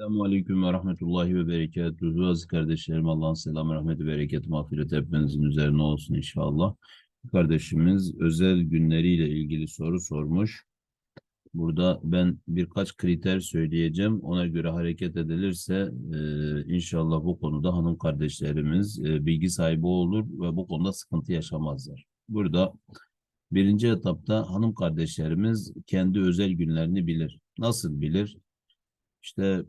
Selamun Aleyküm ve Rahmetullahi ve Berekatuhu. Aziz kardeşlerim Allah'ın selamı, rahmeti, bereketi, mağfireti hepinizin üzerine olsun inşallah. Kardeşimiz özel günleriyle ilgili soru sormuş. Burada ben birkaç kriter söyleyeceğim. Ona göre hareket edilirse e, inşallah bu konuda hanım kardeşlerimiz e, bilgi sahibi olur ve bu konuda sıkıntı yaşamazlar. Burada birinci etapta hanım kardeşlerimiz kendi özel günlerini bilir. Nasıl bilir? İşte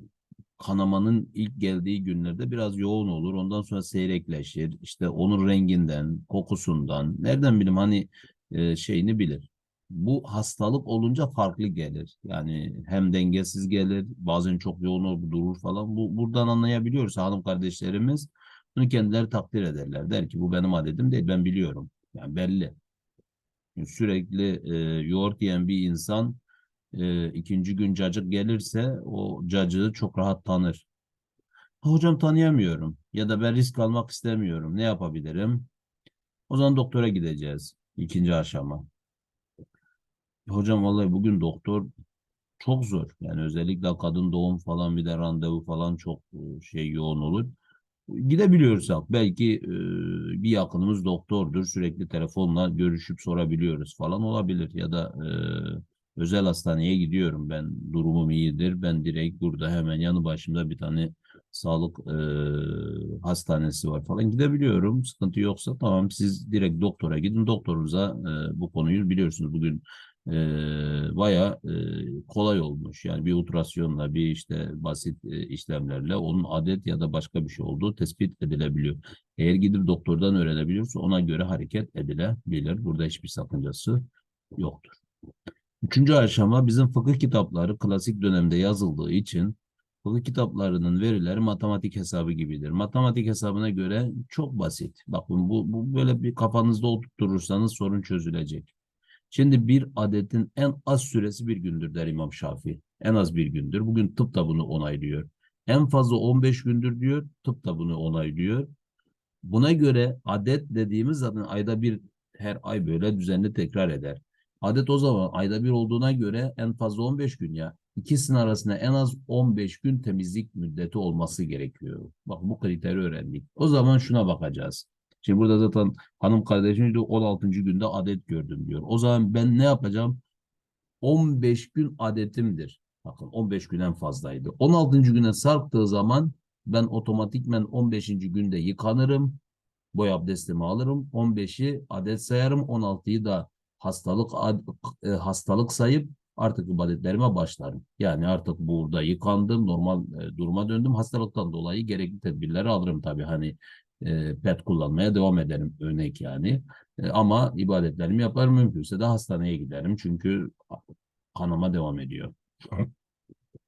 kanamanın ilk geldiği günlerde biraz yoğun olur. Ondan sonra seyrekleşir. İşte onun renginden, kokusundan, nereden bileyim hani e, şeyini bilir. Bu hastalık olunca farklı gelir. Yani hem dengesiz gelir, bazen çok yoğun olur, durur falan. Bu buradan anlayabiliyoruz hanım kardeşlerimiz. Bunu kendileri takdir ederler. Der ki bu benim adetim değil, ben biliyorum. Yani belli. Sürekli e, yoğurt yiyen bir insan e, ikinci gün cacık gelirse o cacığı çok rahat tanır. "Ha, Hocam tanıyamıyorum ya da ben risk almak istemiyorum. Ne yapabilirim? O zaman doktora gideceğiz. İkinci aşama. Hocam vallahi bugün doktor çok zor. Yani özellikle kadın doğum falan bir de randevu falan çok e, şey yoğun olur. Gidebiliyorsak belki e, bir yakınımız doktordur. Sürekli telefonla görüşüp sorabiliyoruz falan olabilir. Ya da e, özel hastaneye gidiyorum ben. Durumum iyidir. Ben direkt burada hemen yanı başımda bir tane sağlık e, hastanesi var falan. Gidebiliyorum. Sıkıntı yoksa tamam siz direkt doktora gidin. Doktorunuza e, bu konuyu biliyorsunuz. Bugün e, bayağı e, kolay olmuş. Yani bir ultrasyonla bir işte basit e, işlemlerle onun adet ya da başka bir şey olduğu tespit edilebiliyor. Eğer gidip doktordan öğrenebiliyorsa ona göre hareket edilebilir. Burada hiçbir sakıncası yoktur. Üçüncü aşama bizim fıkıh kitapları klasik dönemde yazıldığı için fıkıh kitaplarının verileri matematik hesabı gibidir. Matematik hesabına göre çok basit. Bakın bu, bu böyle bir kafanızda oturturursanız sorun çözülecek. Şimdi bir adetin en az süresi bir gündür der İmam Şafii. En az bir gündür. Bugün tıp da bunu onaylıyor. En fazla 15 gündür diyor. Tıp da bunu onaylıyor. Buna göre adet dediğimiz zaten ayda bir her ay böyle düzenli tekrar eder. Adet o zaman ayda bir olduğuna göre en fazla 15 gün ya. İkisinin arasında en az 15 gün temizlik müddeti olması gerekiyor. Bak bu kriteri öğrendik. O zaman şuna bakacağız. Şimdi burada zaten hanım kardeşim diyor 16. günde adet gördüm diyor. O zaman ben ne yapacağım? 15 gün adetimdir. Bakın 15 günden fazlaydı. 16. güne sarktığı zaman ben otomatikmen 15. günde yıkanırım. Boy abdestimi alırım. 15'i adet sayarım. 16'yı da hastalık e, hastalık sayıp artık ibadetlerime başlarım. Yani artık burada yıkandım, normal e, duruma döndüm. Hastalıktan dolayı gerekli tedbirleri alırım tabii. Hani e, pet kullanmaya devam ederim örnek yani. Ama ibadetlerimi yaparım mümkünse de hastaneye giderim çünkü kanama devam ediyor.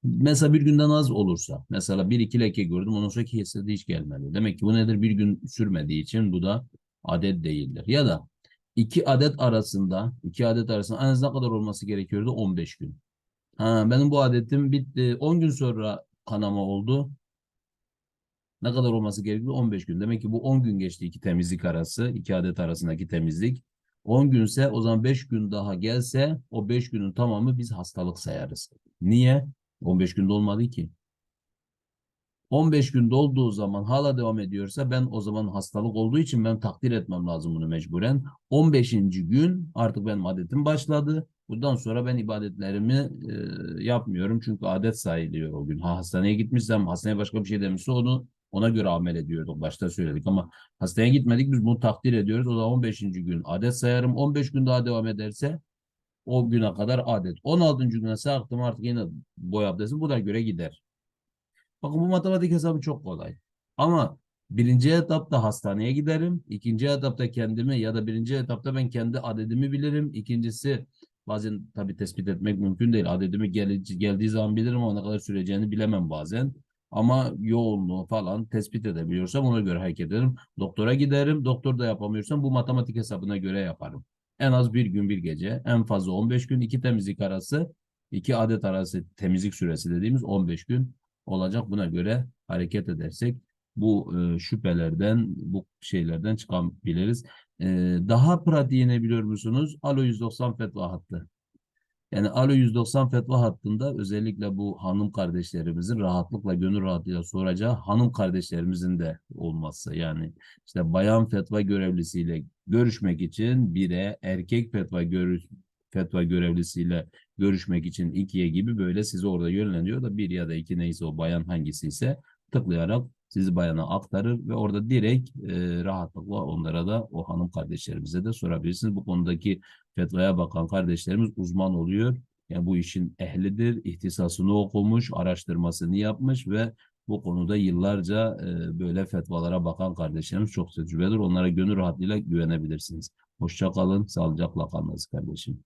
Mesela bir günden az olursa, mesela bir iki leke gördüm, ondan sonra kesede hiç gelmedi. Demek ki bu nedir? Bir gün sürmediği için bu da adet değildir. Ya da iki adet arasında, iki adet arasında en az ne kadar olması gerekiyordu? 15 gün. Ha, benim bu adetim bitti. 10 gün sonra kanama oldu. Ne kadar olması gerekiyor? 15 gün. Demek ki bu 10 gün geçti iki temizlik arası, iki adet arasındaki temizlik. 10 günse o zaman 5 gün daha gelse o 5 günün tamamı biz hastalık sayarız. Niye? 15 günde olmadı ki. 15 gün dolduğu zaman hala devam ediyorsa ben o zaman hastalık olduğu için ben takdir etmem lazım bunu mecburen. 15. gün artık benim adetim başladı. Bundan sonra ben ibadetlerimi e, yapmıyorum çünkü adet sayılıyor o gün. Ha, hastaneye gitmişsem, hastaneye başka bir şey demişse onu ona göre amel ediyorduk. Başta söyledik ama hastaneye gitmedik biz bunu takdir ediyoruz. O da 15. gün adet sayarım. 15 gün daha devam ederse o güne kadar adet. 16. güne sarktım artık yine boy abdestim. Bu da göre gider. Bakın bu matematik hesabı çok kolay. Ama birinci etapta hastaneye giderim. ikinci etapta kendimi ya da birinci etapta ben kendi adedimi bilirim. İkincisi bazen tabii tespit etmek mümkün değil. Adedimi gel geldiği zaman bilirim ama ne kadar süreceğini bilemem bazen. Ama yoğunluğu falan tespit edebiliyorsam ona göre hareket ederim. Doktora giderim. Doktor da yapamıyorsam bu matematik hesabına göre yaparım. En az bir gün bir gece. En fazla 15 gün. iki temizlik arası. iki adet arası temizlik süresi dediğimiz 15 gün olacak. Buna göre hareket edersek bu e, şüphelerden, bu şeylerden çıkabiliriz. E, daha pratiğini biliyor musunuz? Alo 190 fetva hattı. Yani Alo 190 fetva hattında özellikle bu hanım kardeşlerimizin rahatlıkla gönül rahatlığıyla soracağı hanım kardeşlerimizin de olması. Yani işte bayan fetva görevlisiyle görüşmek için bire, erkek fetva görüş fetva görevlisiyle görüşmek için ikiye gibi böyle sizi orada yönlendiriyor da bir ya da iki neyse o bayan hangisi ise tıklayarak sizi bayana aktarır ve orada direkt e, rahatlıkla onlara da o hanım kardeşlerimize de sorabilirsiniz. Bu konudaki fetvaya bakan kardeşlerimiz uzman oluyor. Yani bu işin ehlidir, ihtisasını okumuş, araştırmasını yapmış ve bu konuda yıllarca e, böyle fetvalara bakan kardeşlerimiz çok tecrübelidir. Onlara gönül rahatlığıyla güvenebilirsiniz. Hoşça kalın, sağlıcakla kalınız kardeşim.